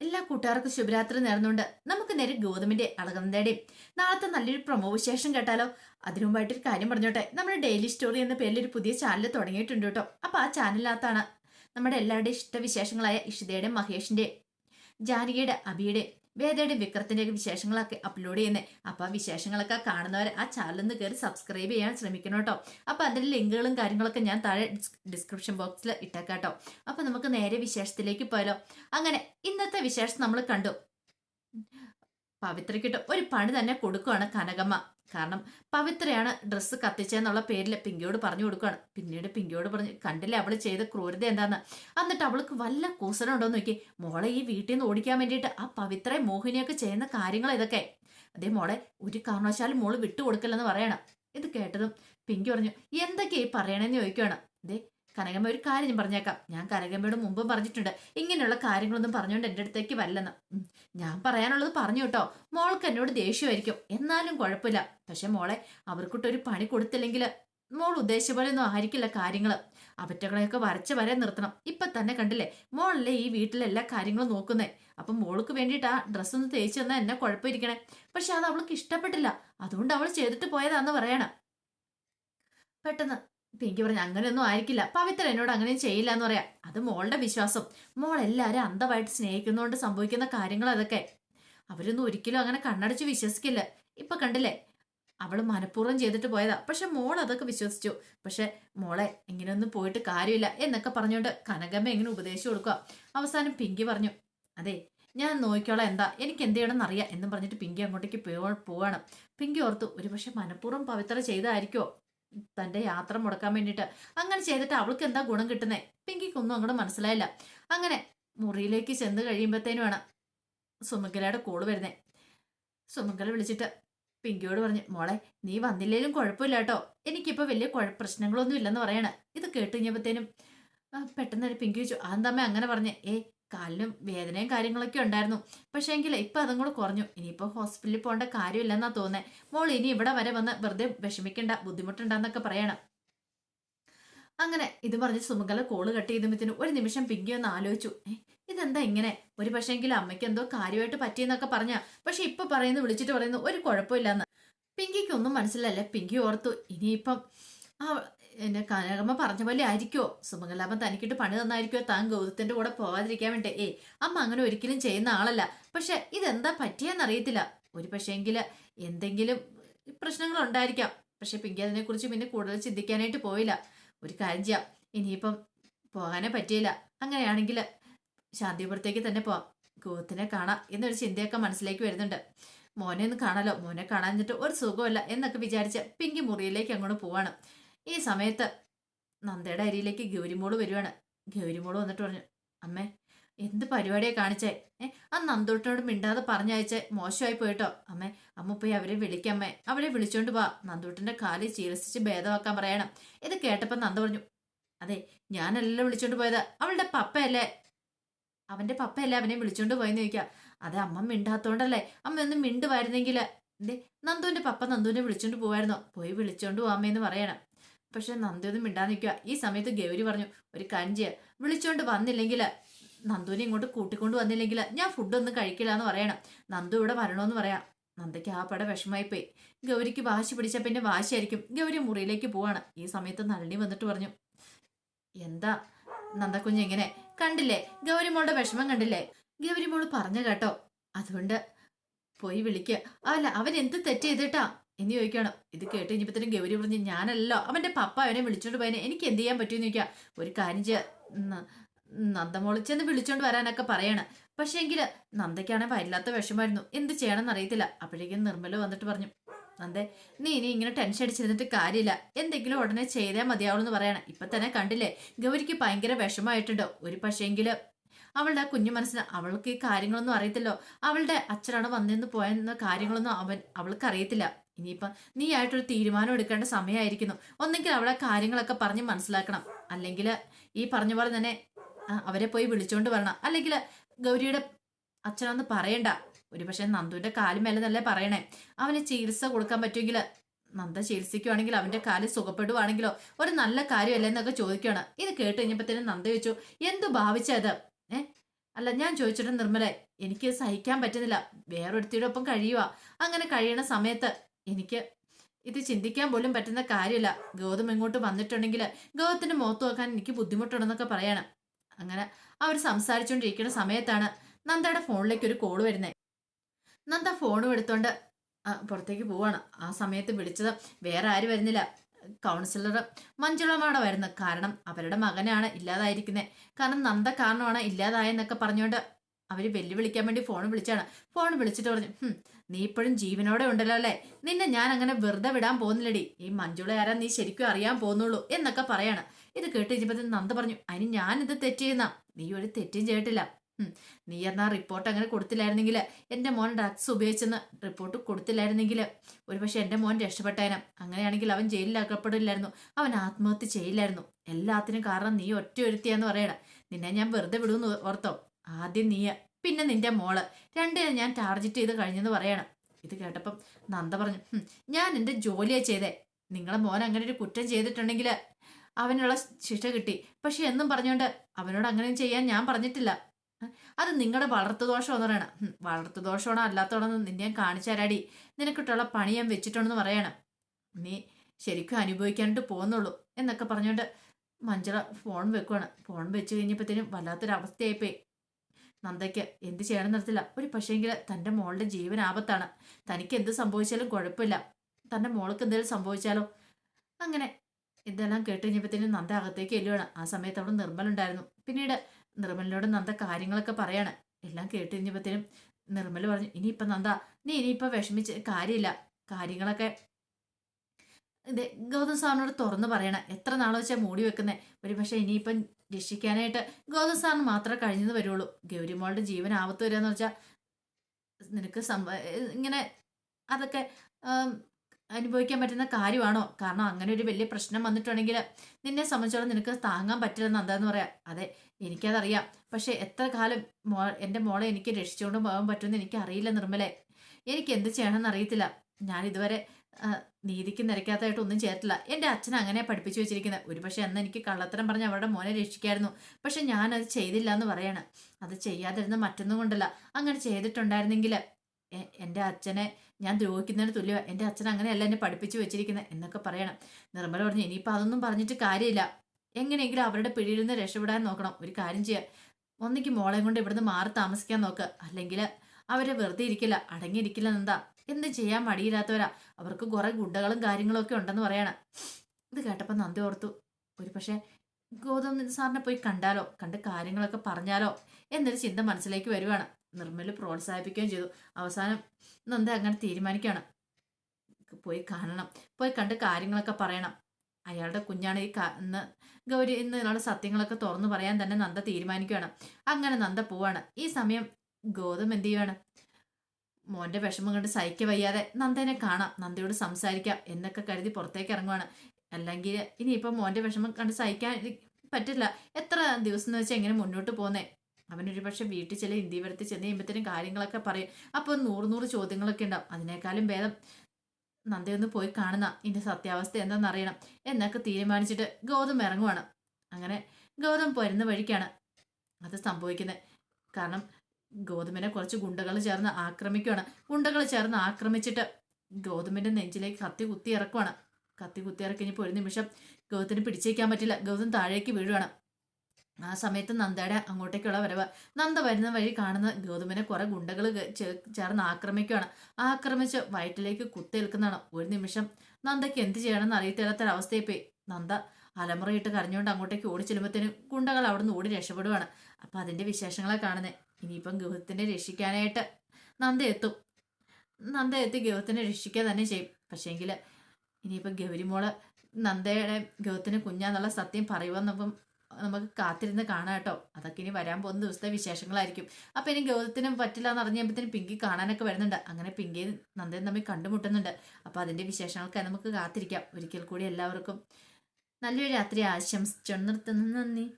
എല്ലാ കൂട്ടുകാർക്കും ശുഭരാത്രി നേർന്നുണ്ട് നമുക്ക് നേരെ ഗൗതമിന്റെ അളകന്തയുടെയും നാളത്തെ നല്ലൊരു പ്രൊമോ വിശേഷം കേട്ടാലോ? അതിനു മുമ്പായിട്ടൊരു കാര്യം പറഞ്ഞോട്ടെ. നമ്മുടെ ഡെയിലി സ്റ്റോറി എന്ന പേരിൽ ഒരു പുതിയ ചാനൽ തുടങ്ങിയിട്ടുണ്ട് കേട്ടോ. അപ്പൊ ആ ചാനലിനകത്താണ് നമ്മുടെ എല്ലാവരുടെയും ഇഷ്ടവിശേഷങ്ങളായ ഇഷിതയുടെയും മഹേഷിന്റെ ജാനകിയുടെ അബിയുടെ വേദയുടെയും വിക്രത്തിന്റെ വിശേഷങ്ങളൊക്കെ അപ്ലോഡ് ചെയ്യുന്നത് അപ്പൊ ആ വിശേഷങ്ങളൊക്കെ കാണുന്നവർ ആ ചാനലിൽ നിന്ന് കയറി സബ്സ്ക്രൈബ് ചെയ്യാൻ ശ്രമിക്കണം കേട്ടോ. അപ്പൊ അതിന്റെ ലിങ്കുകളും കാര്യങ്ങളൊക്കെ ഞാൻ താഴെ ഡിസ്ക്രിപ്ഷൻ ബോക്സിൽ ഇട്ടേക്കാം കേട്ടോ. അപ്പൊ നമുക്ക് നേരെ വിശേഷത്തിലേക്ക് പോയാലോ. അങ്ങനെ ഇന്നത്തെ വിശേഷം നമ്മൾ കണ്ടു. പവിത്രക്കിട്ട് ഒരു പണി തന്നെ കൊടുക്കുകയാണ് കനകമ്മ. കാരണം പവിത്രയാണ് ഡ്രസ്സ് കത്തിച്ചെന്നുള്ള പേരിൽ പിങ്കിയോട് പറഞ്ഞു കൊടുക്കുകയാണ് പിന്നീട് പിങ്കിയോട് പറഞ്ഞു കണ്ടില്ലേ അവൾ ചെയ്ത ക്രൂരത എന്താന്ന്? എന്നിട്ട് അവൾക്ക് വല്ല കൂസലുണ്ടോ നോക്കി. മോളെ ഈ വീട്ടിൽ നിന്ന് ഓടിക്കാൻ വേണ്ടിയിട്ട് ആ പവിത്രയെ മോഹിനിയൊക്കെ ചെയ്യുന്ന കാര്യങ്ങൾ ഇതൊക്കെ. അതേ മോളെ ഒരു കാരണവശാലും മോൾ വിട്ടുകൊടുക്കില്ലെന്ന് പറയണം. ഇത് കേട്ടതും പിങ്കി പറഞ്ഞു എന്തൊക്കെയാ ഈ പറയണെന്ന് ചോദിക്കുകയാണ് ദേ കനകമ്മ ഒരു കാര്യം ഞാൻ പറഞ്ഞേക്കാം. ഞാൻ കനകമ്മയോട് മുമ്പും പറഞ്ഞിട്ടുണ്ട്. ഇങ്ങനെയുള്ള കാര്യങ്ങളൊന്നും പറഞ്ഞുകൊണ്ട് എന്റെ അടുത്തേക്ക് വല്ലെന്ന്. ഞാൻ പറയാനുള്ളത് പറഞ്ഞു കേട്ടോ. മോൾക്ക് എന്നോട് ദേഷ്യമായിരിക്കും. എന്നാലും കുഴപ്പമില്ല. പക്ഷെ മോളെ അവർക്കിട്ടൊരു പണി കൊടുത്തില്ലെങ്കിൽ മോൾ ഉദ്ദേശിച്ച പോലെ ഒന്നും ആയിരിക്കില്ല കാര്യങ്ങൾ അവറ്റകളെയൊക്കെ വരച്ച് വരെ നിർത്തണം. ഇപ്പൊ തന്നെ കണ്ടില്ലേ മോളല്ലേ ഈ വീട്ടിലെ എല്ലാ കാര്യങ്ങളും നോക്കുന്നേ. അപ്പൊ മോൾക്ക് വേണ്ടിയിട്ട് ആ ഡ്രസ്സ് ഒന്ന് തേച്ച് തന്നാൽ എന്നെ കുഴപ്പമിരിക്കണേ. പക്ഷെ അത് അവൾക്ക് ഇഷ്ടപ്പെട്ടില്ല. അതുകൊണ്ട് അവൾ ചെയ്തിട്ട് പോയതാന്ന് പറയണം. പെട്ടെന്ന് പിങ്കി പറഞ്ഞു അങ്ങനെയൊന്നും ആയിരിക്കില്ല. പവിത്ര എന്നോട് അങ്ങനെ ചെയ്യില്ല എന്ന് പറയാം. അത് മോളുടെ വിശ്വാസം. മോൾ എല്ലാവരും അന്ധമായിട്ട് സ്നേഹിക്കുന്നതുകൊണ്ട് സംഭവിക്കുന്ന കാര്യങ്ങൾ അതൊക്കെ അവരൊന്നും ഒരിക്കലും അങ്ങനെ കണ്ണടച്ച് വിശ്വസിക്കില്ല. ഇപ്പൊ കണ്ടില്ലേ? അവൾ മനഃപൂർവം ചെയ്തിട്ട് പോയതാ. പക്ഷെ മോൾ അതൊക്കെ വിശ്വസിച്ചു. പക്ഷെ മോളെ ഇങ്ങനെയൊന്നും പോയിട്ട് കാര്യമില്ല എന്നൊക്കെ പറഞ്ഞുകൊണ്ട് കനകമ്മ എങ്ങനെ ഉപദേശിച്ചു കൊടുക്കുക അവസാനം പിങ്കി പറഞ്ഞു അതെ ഞാൻ നോക്കിക്കോളാം എന്താ? എനിക്ക് എന്ത് ചെയ്യണമെന്ന് അറിയാം എന്നും പറഞ്ഞിട്ട് പിങ്കി അങ്ങോട്ടേക്ക് പോവാണ്. പിങ്കി ഓർത്തു ഒരു പക്ഷെ മനഃപൂർവം പവിത്ര ചെയ്തതായിരിക്കോ തന്റെ യാത്ര മുടക്കാൻ വേണ്ടിയിട്ട്. അങ്ങനെ ചെയ്തിട്ട് അവൾക്ക് എന്താ ഗുണം കിട്ടുന്നത് പിങ്കിക്കൊന്നും അങ്ങോട്ട് മനസ്സിലായില്ല. അങ്ങനെ മുറിയിലേക്ക് ചെന്ന് കഴിയുമ്പോഴത്തേനുമാണ് സുമംഗലയുടെ കോൾ വരുന്നത് സുമംഗല വിളിച്ചിട്ട് പിങ്കിയോട് പറഞ്ഞു മോളെ നീ വന്നില്ലേലും കുഴപ്പമില്ല കേട്ടോ. എനിക്കിപ്പോൾ വലിയ കുഴ പ്രശ്നങ്ങളൊന്നും ഇല്ലെന്ന് പറയണേ. ഇത് കേട്ട് കഴിഞ്ഞപ്പോഴത്തേനും പെട്ടെന്ന് പിങ്കി ചോദിച്ചു അതെന്താമ്മ അങ്ങനെ പറഞ്ഞേ ഏ കാലിനും വേദനയും കാര്യങ്ങളൊക്കെ ഉണ്ടായിരുന്നു. പക്ഷേ എങ്കിൽ ഇപ്പൊ അതും കൂടെ കുറഞ്ഞു. ഇനിയിപ്പോ ഹോസ്പിറ്റലിൽ പോകേണ്ട കാര്യമില്ലെന്നാ തോന്നേ മോൾ ഇനി ഇവിടെ വരെ വന്ന് വെറുതെ വിഷമിക്കണ്ട ബുദ്ധിമുട്ടുണ്ടെന്നൊക്കെ പറയണം. അങ്ങനെ ഇത് പറഞ്ഞ് സുമംഗല കോൾ കട്ട് ചെയ്തതിന് ഒരു നിമിഷം പിങ്കി ഒന്ന് ആലോചിച്ചു. ഇതെന്താ ഇങ്ങനെ? ഒരു പക്ഷേങ്കിലും അമ്മയ്ക്ക് എന്തോ കാര്യമായിട്ട് പറ്റിയെന്നൊക്കെ പറഞ്ഞ. പക്ഷെ ഇപ്പൊ പറയുന്നു വിളിച്ചിട്ട് പറയുന്നു ഒരു കുഴപ്പമില്ലെന്ന്. പിങ്കിക്ക് ഒന്നും മനസ്സിലല്ലേ പിങ്കി ഓർത്തു ഇനിയിപ്പം ആ എന്നെ കനകമ്മ പറഞ്ഞ പോലെ ആയിരിക്കോ? സുമംഗലാമ്മ തനിക്കിട്ട് പണി തന്നായിരിക്കോ? താൻ ഗൗതത്തിന്റെ കൂടെ പോവാതിരിക്കാൻ വേണ്ടി? ഏ അമ്മ അങ്ങനെ ഒരിക്കലും ചെയ്യുന്ന ആളല്ല. പക്ഷെ ഇതെന്താ പറ്റിയെന്നറിയത്തില്ല. ഒരു പക്ഷേങ്കിൽ എന്തെങ്കിലും പ്രശ്നങ്ങൾ ഉണ്ടായിരിക്കാം പക്ഷെ പിങ്കി അതിനെക്കുറിച്ച് പിന്നെ കൂടുതൽ ചിന്തിക്കാനായിട്ട് പോയില്ല. ഒരു കാര്യം ചെയ്യാം. ഇനിയിപ്പം പോകാനേ പറ്റിയില്ല. അങ്ങനെയാണെങ്കിൽ ശാന്തിപുരത്തേക്ക് തന്നെ പോവാം. ഗോത്തിനെ കാണാം എന്നൊരു ചിന്തയൊക്കെ മനസ്സിലേക്ക് വരുന്നുണ്ട്. മോനെ ഒന്ന് കാണാലോ? മോനെ കാണാഞ്ഞിട്ട് ഒരു സുഖമല്ല എന്നൊക്കെ വിചാരിച്ച് പിങ്കി മുറിയിലേക്ക് അങ്ങോട്ട് പോവാണ്. ഈ സമയത്ത് നന്ദയുടെ അരിയിലേക്ക് ഗൗരിമോൾ വരുവാണ്. ഗൗരിമോൾ വന്നിട്ട് പറഞ്ഞു അമ്മേ എന്ത് പരിപാടിയാണ് കാണിച്ചേ? ഏ ആ നന്ദോട്ടിനോട് മിണ്ടാതെ പറഞ്ഞയച്ചേ. മോശമായി പോയിട്ടോ. അമ്മേ അമ്മ പോയി അവരെ വിളിക്കമ്മേ അവരെ വിളിച്ചോണ്ട് പോവാ നന്ദോട്ടിന്റെ കാലിൽ ചികിത്സിച്ച് ഭേദമാക്കാൻ പറയണം. ഇത് കേട്ടപ്പോ നന്ദ പറഞ്ഞു അതെ ഞാനല്ല വിളിച്ചോണ്ട് പോയത്. അവളുടെ പപ്പയല്ലേ? അവന്റെ പപ്പയല്ലേ? അവനെ വിളിച്ചോണ്ട് പോയെന്ന് ചോദിക്കാം. അതെ അമ്മ മിണ്ടാത്തോണ്ടല്ലേ? അമ്മ ഒന്ന് മിണ്ടുവായിരുന്നെങ്കിൽ എന്തേ നന്ദുവിന്റെ പപ്പ നന്ദുവിനെ വിളിച്ചോണ്ട് പോവായിരുന്നോ? പോയി വിളിച്ചോണ്ട് പോവാമേന്ന് പറയണം. പക്ഷെ നന്ദിയൊന്നും ഒന്നും നിൽക്കുക ഈ സമയത്ത് ഗൗരി പറഞ്ഞു ഒരു കഞ്ചിയ വിളിച്ചോണ്ട് വന്നില്ലെങ്കിൽ നന്ദുവിനെ ഇങ്ങോട്ട് കൂട്ടിക്കൊണ്ട് വന്നില്ലെങ്കിൽ ഞാൻ ഫുഡൊന്നും കഴിക്കില്ല എന്ന് പറയണം. നന്ദു ഇവിടെ വരണോന്ന് പറയാം. നന്ദയ്ക്ക് ആ പട വിഷമായി പോയി ഗൗരിക്ക് വാശി പിടിച്ച പിന്നെ വാശിയായിരിക്കും. ഗൗരി മുറിയിലേക്ക് പോവാണ്. ഈ സമയത്ത് നളിനി വന്നിട്ട് പറഞ്ഞു എന്താ നന്ദക്കുഞ്ഞ് എങ്ങനെ കണ്ടില്ലേ? ഗൗരി മോളുടെ വിഷമം കണ്ടില്ലേ? ഗൗരി മോൾ പറഞ്ഞു കേട്ടോ. അതുകൊണ്ട് പോയി വിളിക്കുക അല്ല അവൻ എന്ത് തെറ്റ് ചെയ്തിട്ടാ? എന്ന് ചോദിക്കണം ഇത് കേട്ട് കഴിഞ്ഞപ്പോഴത്തേനും ഗൗരി പറഞ്ഞ് ഞാനല്ലോ. അവന്റെ പപ്പ അവനെ വിളിച്ചോണ്ട് പോയനെ എനിക്ക് എന്ത് ചെയ്യാൻ പറ്റുമെന്ന് ചോദിക്കാം. ഒരു കാര്യം ചെയ്യാ ന- നന്ദമോൾ ചെന്ന് വിളിച്ചോണ്ട് വരാനൊക്കെ പറയണം. പക്ഷേ എങ്കിൽ നന്ദയ്ക്കാണെ വല്ലാത്ത വിഷമായിരുന്നു എന്ത് ചെയ്യണമെന്ന് അറിയത്തില്ല. അപ്പോഴേക്കും നിർമ്മല വന്നിട്ട് പറഞ്ഞു നന്ദേ നീ ഇനി ഇങ്ങനെ ടെൻഷൻ അടിച്ചിരുന്നിട്ട് കാര്യമില്ല. എന്തെങ്കിലും ഉടനെ ചെയ്താൽ മതിയാവുള്ളൂ എന്ന് പറയണം. ഇപ്പൊ തന്നെ കണ്ടില്ലേ ഗൗരിക്ക് ഭയങ്കര വിഷമായിട്ടുണ്ടോ ഒരു പക്ഷേങ്കിൽ അവളുടെ കുഞ്ഞു മനസ്സിന് അവൾക്ക് ഈ കാര്യങ്ങളൊന്നും അറിയത്തില്ലോ. അവളുടെ അച്ഛനാണ് വന്നിന്ന് പോയെന്ന കാര്യങ്ങളൊന്നും അവൻ അവൾക്ക് അറിയത്തില്ല ഇനിയിപ്പം നീ ആയിട്ടൊരു തീരുമാനം എടുക്കേണ്ട സമയമായിരിക്കുന്നു ഒന്നെങ്കിൽ അവളെ കാര്യങ്ങളൊക്കെ പറഞ്ഞ് മനസ്സിലാക്കണം. അല്ലെങ്കിൽ ഈ പറഞ്ഞ പോലെ തന്നെ അവരെ പോയി വിളിച്ചോണ്ട് വരണം. അല്ലെങ്കിൽ ഗൗരിയുടെ അച്ഛനൊന്ന് പറയണ്ട. ഒരു പക്ഷേ നന്ദുവിന്റെ കാൽ മേലെ നല്ലേ പറയണേ. അവന് ചികിത്സ കൊടുക്കാൻ പറ്റുമെങ്കിൽ നന്ദ ചികിത്സിക്കുവാണെങ്കിൽ അവന്റെ കാൽ സുഖപ്പെടുവാണെങ്കിലോ ഒരു നല്ല കാര്യമല്ലേ എന്നൊക്കെ ചോദിക്കുകയാണ്. ഇത് കേട്ട് കഴിഞ്ഞപ്പോഴത്തേനും നന്ദ ചോദിച്ചു എന്തു ഭാവിച്ചത്? ഏ? അല്ല ഞാൻ ചോദിച്ചിട്ട് നിർമ്മല എനിക്ക് സഹിക്കാൻ പറ്റുന്നില്ല. വേറൊരുത്തിയുടെ ഒപ്പം കഴിയുക അങ്ങനെ കഴിയണ സമയത്ത് എനിക്ക് ഇത് ചിന്തിക്കാൻ പോലും പറ്റുന്ന കാര്യമില്ല. ഗൗതം ഇങ്ങോട്ട് വന്നിട്ടുണ്ടെങ്കിൽ ഗൗതത്തിന്റെ മുഖത്ത് നോക്കാൻ എനിക്ക് ബുദ്ധിമുട്ടുണ്ടെന്നൊക്കെ പറയണം. അങ്ങനെ അവർ സംസാരിച്ചുകൊണ്ടിരിക്കുന്ന സമയത്താണ് നന്ദയുടെ ഫോണിലേക്ക് ഒരു കോൾ വരുന്നത് നന്ദ ഫോണും എടുത്തോണ്ട് പുറത്തേക്ക് പോവാണ്. ആ സമയത്ത് വിളിച്ചത് വേറെ ആരും വരുന്നില്ല. കൗൺസിലർ മഞ്ജുളമാണ് വരുന്നത്. കാരണം അവരുടെ മകനാണ് ഇല്ലാതായിരിക്കുന്നത് കാരണം നന്ദ കാരണമാണ് ഇല്ലാതായെന്നൊക്കെ പറഞ്ഞുകൊണ്ട് അവർ വെല്ലുവിളിക്കാൻ വേണ്ടി ഫോൺ വിളിച്ചാണ്. ഫോൺ വിളിച്ചിട്ട് പറഞ്ഞു നീ ഇപ്പോഴും ജീവനോടെ ഉണ്ടല്ലോ അല്ലേ? നിന്നെ ഞാൻ അങ്ങനെ വെറുതെ വിടാൻ പോകുന്നില്ലടി. ഈ മഞ്ജുള ആരാ നീ ശരിക്കും അറിയാൻ പോകുന്നുള്ളൂ എന്നൊക്കെ പറയാണ്. ഇത് കേട്ട് കഴിഞ്ഞപ്പോൾ നന്ദ പറഞ്ഞു അതിന് ഞാൻ ഇത് ചെയ്യുന്ന. നീ ഒരു തെറ്റും ചെയ്തിട്ടില്ല. നീ എന്നാ റിപ്പോർട്ട് അങ്ങനെ കൊടുത്തില്ലായിരുന്നെങ്കിൽ എന്റെ മോൻ ഡ്രഗ്സ് ഉപയോഗിച്ചെന്ന് റിപ്പോർട്ട് കൊടുത്തില്ലായിരുന്നെങ്കിൽ ഒരുപക്ഷെ എന്റെ മോൻ രക്ഷപ്പെട്ടേനെ. അങ്ങനെയാണെങ്കിൽ അവൻ ജയിലിലാക്കപ്പെടില്ലായിരുന്നു അവൻ ആത്മഹത്യ ചെയ്യില്ലായിരുന്നു. എല്ലാത്തിനും കാരണം നീ ഒറ്റ ഒരുത്തിയാന്ന് പറയണം. നിന്നെ ഞാൻ വെറുതെ വിടുമെന്ന് ഓർത്തോ. ആദ്യം നീയ പിന്നെ നിന്റെ മോൾ. രണ്ടിനെ ഞാൻ ടാർജറ്റ് ചെയ്ത് കഴിഞ്ഞെന്ന് പറയണം. ഇത് കേട്ടപ്പം നന്ദ പറഞ്ഞു ഞാൻ എന്റെ ജോലിയെ ചെയ്തേ. നിങ്ങളെ മോൻ അങ്ങനെ ഒരു കുറ്റം ചെയ്തിട്ടുണ്ടെങ്കിൽ അവനുള്ള ശിക്ഷ കിട്ടി. പക്ഷെ എന്നും പറഞ്ഞുകൊണ്ട് അവനോട് അങ്ങനെ ചെയ്യാൻ ഞാൻ പറഞ്ഞിട്ടില്ല. അത് നിങ്ങളുടെ വളർത്തു ദോഷമെന്ന് പറയണം. വളർത്തു ദോഷമാണോ അല്ലാത്തോണെന്ന് നിന്നെ ഞാൻ കാണിച്ചാരാടി. നിനക്കിട്ടുള്ള പണി ഞാൻ വെച്ചിട്ടുണ്ടെന്ന് പറയണം. നീ ശരിക്കും അനുഭവിക്കാനായിട്ട് പോകുന്നുള്ളൂ എന്നൊക്കെ പറഞ്ഞുകൊണ്ട് മഞ്ജുള ഫോൺ വെക്കുവാണ്. ഫോൺ വെച്ച് കഴിഞ്ഞപ്പോഴത്തേനും വല്ലാത്തൊരവസ്ഥയായിപ്പോയി. നന്ദയ്ക്ക് എന്ത് ചെയ്യണം നിർത്തില്ല ഒരു പക്ഷേങ്കിൽ തന്റെ മോളുടെ ജീവൻ ആപത്താണ്. തനിക്ക് എന്ത് സംഭവിച്ചാലും കുഴപ്പമില്ല. തന്റെ മോൾക്ക് എന്തെങ്കിലും സംഭവിച്ചാലോ? അങ്ങനെ ഇതെല്ലാം കേട്ട് കഴിഞ്ഞപ്പോഴത്തേനും നന്ദ അകത്തേക്ക് എല്ലുവാണ് ആ സമയത്ത് അവിടെ നിർമ്മലുണ്ടായിരുന്നു പിന്നീട് നിർമ്മലിനോട് നന്ദ കാര്യങ്ങളൊക്കെ പറയാണ്. എല്ലാം കേട്ട് കഴിഞ്ഞപ്പോഴത്തേനും നിർമ്മൽ പറഞ്ഞു ഇനിയിപ്പം നന്ദ നീ ഇനിയിപ്പോൾ വിഷമിച്ച് കാര്യമില്ല. കാര്യങ്ങളൊക്കെ ഇത് ഗൗതം സാറിനോട് തുറന്നു പറയണം. എത്ര നാളോ വെച്ചാൽ മൂടി വെക്കുന്നത് ഒരു പക്ഷേ ഇനിയിപ്പം രക്ഷിക്കാനായിട്ട് ഗൗതം സാറിന് മാത്രമേ കഴിഞ്ഞെന്ന് വരുള്ളൂ. ഗൗരിമോളുടെ ജീവൻ ആപത്ത് വരിക വെച്ചാൽ നിനക്ക് ഇങ്ങനെ അതൊക്കെ അനുഭവിക്കാൻ പറ്റുന്ന കാര്യമാണോ? കാരണം അങ്ങനെ ഒരു വലിയ പ്രശ്നം വന്നിട്ടുണ്ടെങ്കിൽ നിന്നെ സംബന്ധിച്ചോളം നിനക്ക് താങ്ങാൻ പറ്റില്ലെന്ന് എന്താന്ന് പറയാം. അതെ എനിക്കതറിയാം. പക്ഷെ എത്ര കാലം മോ എന്റെ മോളെ എനിക്ക് രക്ഷിച്ചുകൊണ്ട് പോകാൻ പറ്റുമെന്ന് എനിക്ക് അറിയില്ല നിർമ്മലെ. എനിക്ക് എന്ത് ചെയ്യണമെന്ന് അറിയത്തില്ല. ഞാൻ ഇതുവരെ നീതിക്ക് നിരക്കാത്തതായിട്ട് ഒന്നും ചേർത്തില്ല. എന്റെ അച്ഛൻ അങ്ങനെ പഠിപ്പിച്ചു വെച്ചിരിക്കുന്നത് ഒരുപക്ഷെ അന്ന് എനിക്ക് കള്ളത്തരം പറഞ്ഞ് അവരുടെ മോനെ രക്ഷിക്കായിരുന്നു. പക്ഷെ ഞാനത് ചെയ്തില്ല എന്ന് പറയാണ്. അത് ചെയ്യാതിരുന്ന മറ്റൊന്നും കൊണ്ടല്ല. അങ്ങനെ ചെയ്തിട്ടുണ്ടായിരുന്നെങ്കിൽ എന്റെ അച്ഛനെ ഞാൻ ദ്രോഹിക്കുന്നതിന് തുല്യ എന്റെ അച്ഛൻ അങ്ങനെയല്ല എന്നെ പഠിപ്പിച്ചു വെച്ചിരിക്കുന്നത് എന്നൊക്കെ പറയണം. നിർമ്മല പറഞ്ഞു ഇനിയിപ്പോൾ അതൊന്നും പറഞ്ഞിട്ട് കാര്യമില്ല. എങ്ങനെയെങ്കിലും അവരുടെ പിടിയിൽ നിന്ന് രക്ഷപ്പെടാൻ നോക്കണം. ഒരു കാര്യം ചെയ്യാം. ഒന്നിക്ക് മോളെയും കൊണ്ട് ഇവിടുന്ന് മാറി താമസിക്കാൻ നോക്കുക അല്ലെങ്കിൽ അവരെ വെറുതെ ഇരിക്കില്ല. അടങ്ങിയിരിക്കില്ല എന്താ? എന്ത് ചെയ്യാൻ മടിയില്ലാത്തവരാ. അവർക്ക് കുറെ ഗുണ്ടകളും കാര്യങ്ങളും ഒക്കെ ഉണ്ടെന്ന് പറയണം. ഇത് കേട്ടപ്പോൾ നന്ദി ഓർത്തു. ഒരു പക്ഷേ ഗൗതം സാറിനെ പോയി കണ്ടാലോ? കണ്ട് കാര്യങ്ങളൊക്കെ പറഞ്ഞാലോ? എന്നൊരു ചിന്ത മനസ്സിലേക്ക് വരുവാണ്. നിർമ്മൽ പ്രോത്സാഹിപ്പിക്കുകയും ചെയ്തു. അവസാനം നന്ദ അങ്ങനെ തീരുമാനിക്കുകയാണ്. പോയി കാണണം. പോയി കണ്ട് കാര്യങ്ങളൊക്കെ പറയണം. അയാളുടെ കുഞ്ഞാണ് ഈ ഗൗരി ഇന്ന് ഗൗരി ഇന്നുള്ള സത്യങ്ങളൊക്കെ തുറന്നു പറയാൻ തന്നെ നന്ദ തീരുമാനിക്കുകയാണ്. അങ്ങനെ നന്ദ പോവാണ്. ഈ സമയം ഗോതം എന്ത് ചെയ്യുവാണ്? മോന്റെ വിഷമം കണ്ട് സഹിക്ക വയ്യാതെ നന്ദനെ കാണാം നന്ദയോട് സംസാരിക്കാം എന്നൊക്കെ കരുതി പുറത്തേക്ക് ഇറങ്ങുവാണ്. അല്ലെങ്കിൽ ഇനിയിപ്പം മോന്റെ വിഷമം കണ്ട് സഹിക്കാൻ പറ്റില്ല. എത്ര ദിവസം എന്ന് വെച്ചാൽ എങ്ങനെ മുന്നോട്ട് പോകുന്നേ അവനൊരു പക്ഷെ വീട്ടിൽ ചില ഇന്ത്യവരത്തിൽ ചെന്ന് കഴിയുമ്പോഴത്തേനും കാര്യങ്ങളൊക്കെ പറയും. അപ്പോൾ നൂറ് നൂറ് ചോദ്യങ്ങളൊക്കെ ഉണ്ടാവും. അതിനേക്കാളും ഭേദം നന്ദയൊന്ന് പോയി കാണുന്ന ഇതിന്റെ സത്യാവസ്ഥ എന്താണെന്ന് അറിയണം എന്നൊക്കെ തീരുമാനിച്ചിട്ട് ഗൗതം ഇറങ്ങുവാണ്. അങ്ങനെ ഗൗതം വരുന്ന വഴിക്കാണ് അത് സംഭവിക്കുന്നത് കാരണം ഗൗതമിനെ കുറച്ച് ഗുണ്ടകൾ ചേർന്ന് ആക്രമിക്കുകയാണ് ഗുണ്ടകൾ ചേർന്ന് ആക്രമിച്ചിട്ട് ഗൗതമിന്റെ നെഞ്ചിലേക്ക് കത്തി കുത്തി ഇറക്കുവാണ്. കത്തി കുത്തി ഇറക്കിഞ്ഞപ്പോൾ ഒരു നിമിഷം ഗൗതത്തിന് പിടിച്ചേക്കാൻ പറ്റില്ല. ഗൗതം താഴേക്ക് വീഴുവാണ്. ആ സമയത്ത് നന്ദയുടെ അങ്ങോട്ടേക്കുള്ള വരവ്. നന്ദ വരുന്ന വഴി കാണുന്ന ഗൗതമിനെ കുറെ ഗുണ്ടകൾ ചേർന്ന് ആക്രമിക്കുകയാണ് ആക്രമിച്ച് വയറ്റിലേക്ക് കുത്തേൽക്കുന്നതാണ് ഒരു നിമിഷം നന്ദയ്ക്ക് എന്ത് ചെയ്യണമെന്ന് അറിയത്തില്ലാത്തൊരവസ്ഥയിൽ പോയി നന്ദ അലമുറയിട്ട് കരഞ്ഞുകൊണ്ട് അങ്ങോട്ടേക്ക് ഓടി ചെല്ലുമ്പോഴത്തേനും ഗുണ്ടകൾ അവിടുന്ന് ഓടി രക്ഷപ്പെടുവാണ്. അപ്പൊ അതിന്റെ വിശേഷങ്ങളെ കാണുന്നത് ഇനിയിപ്പം ഗൃഹത്തിനെ രക്ഷിക്കാനായിട്ട് നന്ദ എത്തും. നന്ദ എത്തി ഗൗഹത്തിനെ രക്ഷിക്കുക തന്നെ ചെയ്യും. പക്ഷേങ്കിൽ ഇനിയിപ്പം ഗൗരിമോൾ നന്ദയുടെ ഗൗഹത്തിന് കുഞ്ഞാന്നുള്ള സത്യം പറയുമെന്നപ്പം നമുക്ക് കാത്തിരുന്ന് കാണാം കേട്ടോ. അതൊക്കെ ഇനി വരാൻ പോകുന്ന ദിവസത്തെ വിശേഷങ്ങളായിരിക്കും. അപ്പം ഇനി ഗൗതത്തിനും പറ്റില്ല എന്ന് അറിഞ്ഞപ്പോഴത്തേനും പിങ്കി കാണാനൊക്കെ വരുന്നുണ്ട്. അങ്ങനെ പിങ്കി നന്ദയും തമ്മിൽ കണ്ടുമുട്ടുന്നുണ്ട്. അപ്പം അതിന്റെ വിശേഷങ്ങൾക്കായി നമുക്ക് കാത്തിരിക്കാം. ഒരിക്കൽ കൂടി എല്ലാവർക്കും നല്ലൊരു രാത്രി ആശംസിച്ചു. നിർത്തുന്നു നന്ദി.